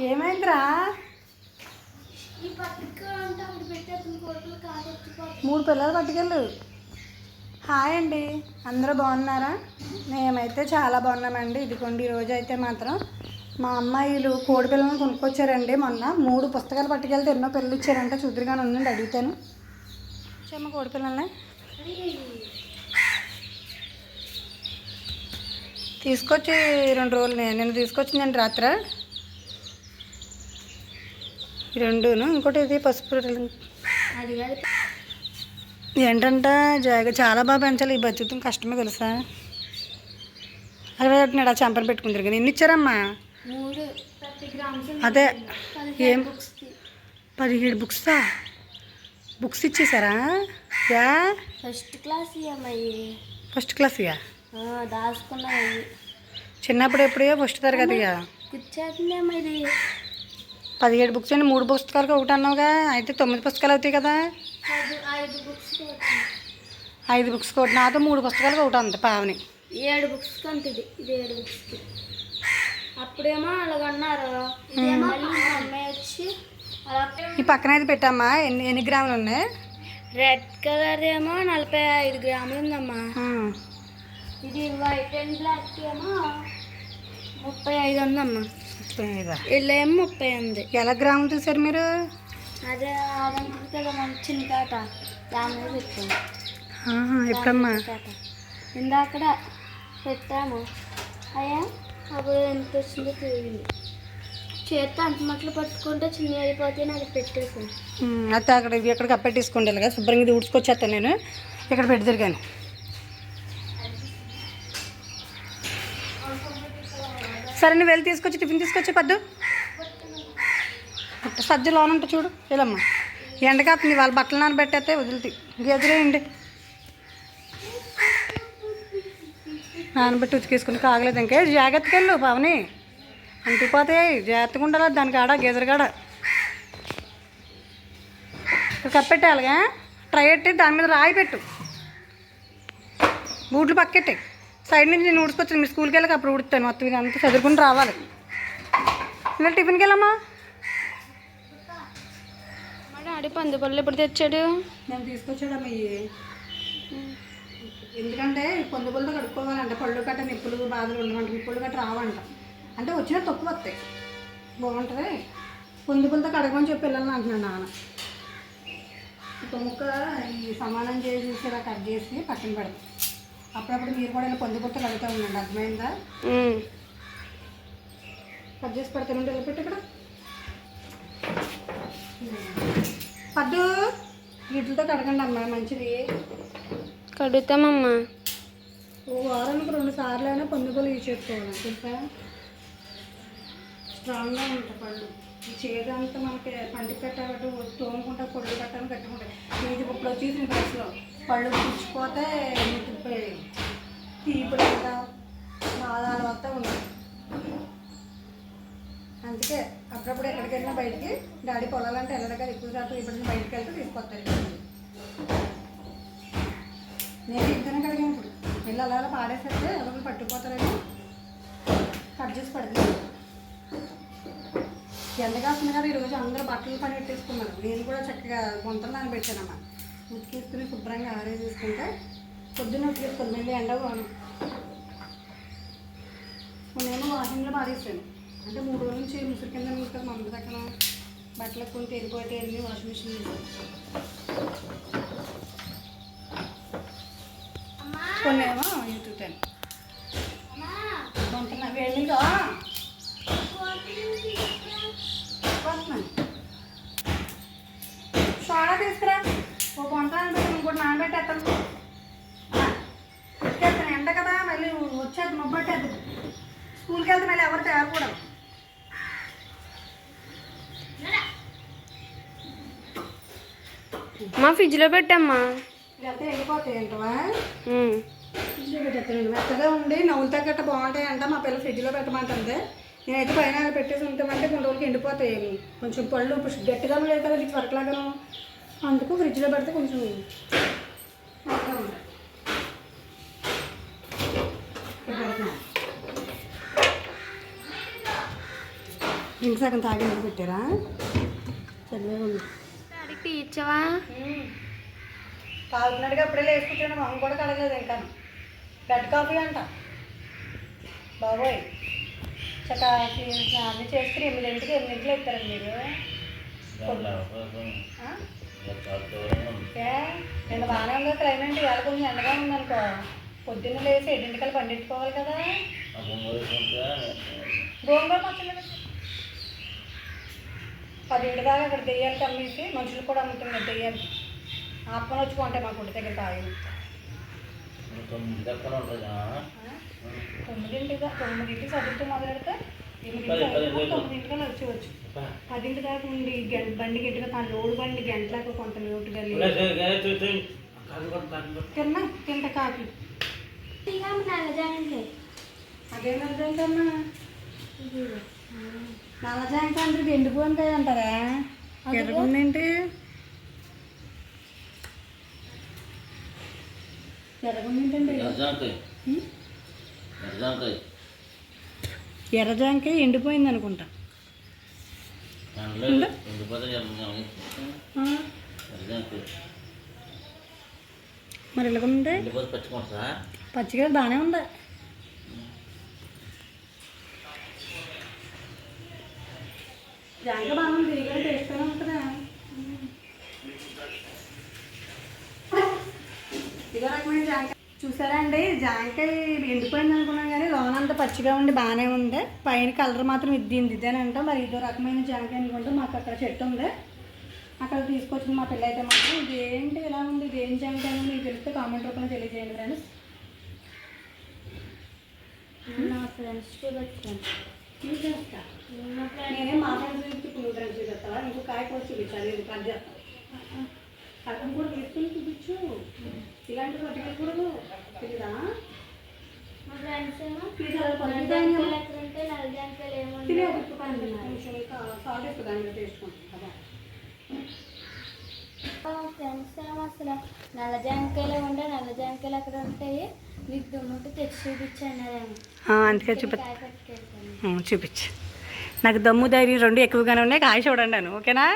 ఏమైందిరా? మూడు పిల్లలు పట్టుకెళ్ళు. హాయ్ అండి. అందరూ బాగున్నారా? మేమైతే చాలా బాగున్నామండి. ఇదిగోండి ఈరోజు అయితే మాత్రం మా అమ్మాయిలు కోడి పిల్లలను కొనుక్కొచ్చారండి మొన్న. మూడు పుస్తకాలు పట్టుకెళ్తే ఎన్నో పిల్లలు ఇచ్చారంటే. చూద్దరుగానే ఉందండి అడుగుతాను. చెమ్మ కోడి పిల్లల్ని. తీసుకొచ్చి రెండు రోజులు నేను తీసుకొచ్చిందండి రాత్రి. ఈ రెండును ఇంకోటి ఇది పసుపు ఏంటంటే జాగ చాలా బాగా పెంచాలి. ఈ బతుకుతం కష్టమే తెలుసా? అదే అంటున్నాడు ఆ చంపని పెట్టుకుంటారు కానీ ఎన్ని ఇచ్చారమ్మా? అదే ఏం? పదిహేడు బుక్సా? Books ఇచ్చేసారా? Yeah? First class first class దాచుకున్నాయి. చిన్నప్పుడు ఎప్పుడో ఫస్ట్ తరగతిగా. కూర్చేస్తుంది అమ్మాయి ఇది. పదిహేడు బుక్స్ అండి మూడు పుస్తకాలకు ఒకటి అన్నావుగా. అయితే తొమ్మిది పుస్తకాలు అవుతాయి కదా. ఐదు బుక్స్ ఐదు బుక్స్ ఒకటి. నాతో మూడు పుస్తకాలకు ఒకటి అంత పావని. ఏడు బుక్స్ ఇది. ఏడు బుక్స్కి అప్పుడేమో అలాగన్నారు? వచ్చి ఈ పక్కన అయితే పెట్టమ్మా. ఎన్ని ఎన్ని గ్రాములు ఉన్నాయి? రెడ్ కలర్ ఏమో నలభై ఐదు గ్రాములు ఉందమ్మా. ఇది వైట్ అండ్ బ్లాక్ ఏమో ముప్పై ఐదు ఉందమ్మా. ఇలా ఏమో ముప్పై ఉంది ఎలా గ్రాములు చూసారు మీరు? అదే అదంటుంది కదా చిన్న కాట. దాని మీద పెట్టాము ఎప్పుడమ్మా? కాట ఇందాకడ పెట్టాము అయ్యా అప్పుడు ఎంత వచ్చిందో తెలియదు. చేత్తో అంత మట్లు పట్టుకుంటే చిన్న అయిపోతే నాకు పెట్టేసాను అయితే అక్కడ ఎక్కడ కప్పెట్టేసుకోండి ఇలాగా శుభ్రంగా ఊడ్చుకొచ్చేస్తాను నేను. ఇక్కడ పెడతారు కానీ సరే నువ్వు వెళ్ళి తీసుకొచ్చి టిఫిన్ తీసుకొచ్చి పద్దు. సజ్జ లోన చూడు వెళ్ళమ్మా. ఎండకాస్తుంది వాళ్ళ బట్టలు నానబెట్టేస్తే వదులుతాయి. గెదిరేయండి నానబెట్టి ఉతికేసుకుని కాగలేదు. ఇంకే జాగ్రత్తగా వెళ్ళు పవని. అంటుకుపోతాయి జాగ్రత్తగా ఉండాలి. దానికి ఆడ గెదరగాడ కప్పెట్టాలిగా ట్రై పెట్టి దాని మీద రాయి పెట్టు. బూట్లు పక్కెట్టాయి. సైడ్ నుంచి నేను ఊడ్చుకొచ్చాను. మీ స్కూల్కి వెళ్ళక అప్పుడు ఉడుతాను మొత్తం ఇది అంతా చదువుకుని రావాలి. ఇలా టిఫిన్కి వెళ్ళమ్మా. మా డాడీ పందిపల్లి ఎప్పుడు తెచ్చాడు? నేను తీసుకొచ్చాడమ్మా ఇవి. ఎందుకంటే పొందుపులతో కడుక్కోవాలంట. పళ్ళు గట్ట నిప్పులు బాధలు ఉండమంట నిప్పులు గట్ట రావంట. అంటే వచ్చినా తక్కువ వస్తాయి. బాగుంటుంది. పొందుపులతో కడగమని చెప్పి పిల్లల్ని అంటున్నాడు నాన్న. ఒక ముక్క ఈ సమానం చేసి కట్ చేసి పక్కన పెడతాం. అప్పుడప్పుడు మీరు కూడా ఇలా పొందుపులతో కడుగుతూ ఉండండి అర్థమైందా? కట్ చేసి పెడతానండి ఇలా పెట్టి ఇక్కడ. పద్దు వీటితో కడగండి అమ్మా మంచిది. కడుగుతామమ్మా. ఓ వారానికి రెండు సార్లు అయినా పొందుగోలు యూజ్ చేసుకోవాలి తెలుసా? స్ట్రాంగ్గా ఉంటాయి పళ్ళు ఈ చేదు అంతా మనకి పంటికి కట్టాలంటే తోముకుంటా పొళ్ళు కట్టాలని కట్టుకుంటాయి ఇది ఇప్పుడు వచ్చేసిన డ్రెస్లో పళ్ళు పుచ్చిపోతే ముట్టిపోయి తీపిడి అంతా బాధాలు వస్తా ఉన్నాయి. అందుకే అప్పుడప్పుడు ఎక్కడికి వెళ్ళినా బయటికి డాడీ పొలాలంటే వెళ్ళడం కదా ఎక్కువ శాతం ఇప్పుడు బయటికి వెళ్తే తీసుకొస్తారు నేను ఇద్దరం కడిగాను ఇప్పుడు. వెళ్ళి అలా అలా పాడేసేస్తే ఎవరు పట్టుకుపోతారని కట్ చేసి పడుతుంది ఎండగా వస్తుంది కదా ఈరోజు అందరూ బట్టలు పని పెట్టేసుకున్నారు. నేను కూడా చక్కగా గుంతలు నాన్న పెట్టానమ్మా ఉతికేసుకుని శుభ్రంగా ఆరేసేసుకుంటే పొద్దున్న ఉతికేసుకుంది మళ్ళీ ఎండ పోను నేను వాషింగ్లో పారేసాను అంటే మూడు రోజుల నుంచి ముసురు కింద మీకు మందు దగ్గర బట్టలు కొని తెగిపోతే అన్నీ వాషింగ్ మిషన్ కొన్నేమో కొన్ని ఏమో యూట్యూబ్ టైం కొంటున్నా వెళ్ళిగా వస్తున్నాను సోడా తీసుకురా ఓ కొంత నానబెట్టి ఇంకోటి నానబెట్టేస్తాను వచ్చేస్తాను ఎండ కదా మళ్ళీ వచ్చేది మొబ్బట్టేది. స్కూల్కి వెళ్తే మళ్ళీ ఎవరు తేరకూడదు. మా ఫ్రిడ్జ్లో పెట్టమ్మా. వెళ్ళిపోతాయి ఏంటవా ఫ్రిడ్జ్లో పెట్టేస్తానండి మెత్తగా ఉండి నవ్వులతో గట్ట బాగుంటాయి అంట మా పిల్ల ఫ్రిడ్జ్లో పెట్టమంటుంది. నేనైతే పైన పెట్టేసి ఉంటామంటే కొన్ని రోజులకి ఎండిపోతాయి. కొంచెం పళ్ళు గట్టిగా లేదు కదా నీకు వరకలాగాను. అందుకు ఫ్రిడ్జ్లో పెడితే కొంచెం. ఇంటి సగం తాగి ఇంటికి పెట్టారా? ఉంది. టీ ఇచ్చావా? తాగుతున్నాడుగా అప్పుడే కూర్చోండి మొహం కూడా కడగలేదు ఇంకా. బెడ్ కాఫీ అంట. బాబోయ్. చక్క అన్నీ చేసుకుని ఎనిమిదింటికి ఎనిమిదింటికి ఎత్తారండి మీరు. నిన్న బాగానే ఉందో క్లైమేట్ ఇవాళ కొంచెం ఎండగా ఉందనుకో. పొద్దున్న లేచి ఎన్నింటికల్ పండించుకోవాలి కదా. గోంగూర పెట్టు. పదింటి దాకా అక్కడ దెయ్యాలకి అమ్మేసి మనుషులు కూడా అమ్ముతున్నారు దెయ్యాలు. ఆత్మలు వచ్చి కొంటాయి మా గుడి దగ్గర తాగి తొమ్మిదింటికి దా- తొమ్మిదింటికి చదువుతూ మొదలెడితే తొమ్మిదింటికల్లా వచ్చేవచ్చు. పదింటి దాకా ఉండి గంట బండి గట్టిగా తన లోడు బండి గంటలకు కొంత లోటుగా తిన్నా తింట నల్లజాంకాయ అదేం అర్థంటమ్మా నల్ల జాంకాయ అంటే ఎండిపోయింది అంటారా? ఎర్రగుందేంటి ఎర్రగుందేంటండి ఎర్ర జాంకాయ ఎండిపోయింది అనుకుంటా. మరి పచ్చికొంటా పచ్చిగా బాగానే ఉంది. జాంకాయ బాగుంది టేస్ట్గానే ఉంటుందా? ఇదో రకమైన జాంకాయ. చూసారా అండి జాంకాయ ఎండిపోయింది అనుకున్నాం కానీ లోనంతా పచ్చిగా ఉండి బాగానే ఉంది. పైన కలర్ మాత్రం ఇద్దింది ఇదేనంట. మరి ఇదో రకమైన జాంకాయ అనుకుంటే మాకు అక్కడ చెట్టు ఉంది. అక్కడ తీసుకొచ్చిన మా పిల్ల అయితే మాత్రం. ఇది ఏంటి ఇలా ఉంది? ఇది ఏం జాంకాయ అని మీకు తెలిస్తే కామెంట్ రూపంలో తెలియజేయండి ఫ్రెండ్స్. నా ఫ్రెండ్స్కి వచ్చాను చూసేస్తా. మా ఫ్రెండ్ నేనే మా ఫ్రెండ్స్ చూపించి ఫ్రెండ్స్ చూపిస్తావా ఇంకో కాయ కోసి చూపించాలి ఇది పని చేస్తాను కూడా తీసుకుని చూపించు. ఇలాంటి ఫ్రెండ్స్ ఏమో అసలు నల్లజాంకాయలు ఉండే నల్లజాంకాయలు అక్కడ ఉంటాయి నీకు దుమ్ముంటే తెచ్చి చూపించన్నారేమో అందుకే పట్టుకెళ్తాను చూపించు. నాకు దమ్ము ధైర్యం రెండు ఎక్కువగానే ఉన్నాయి కాయ చూడండి ఓకేనా.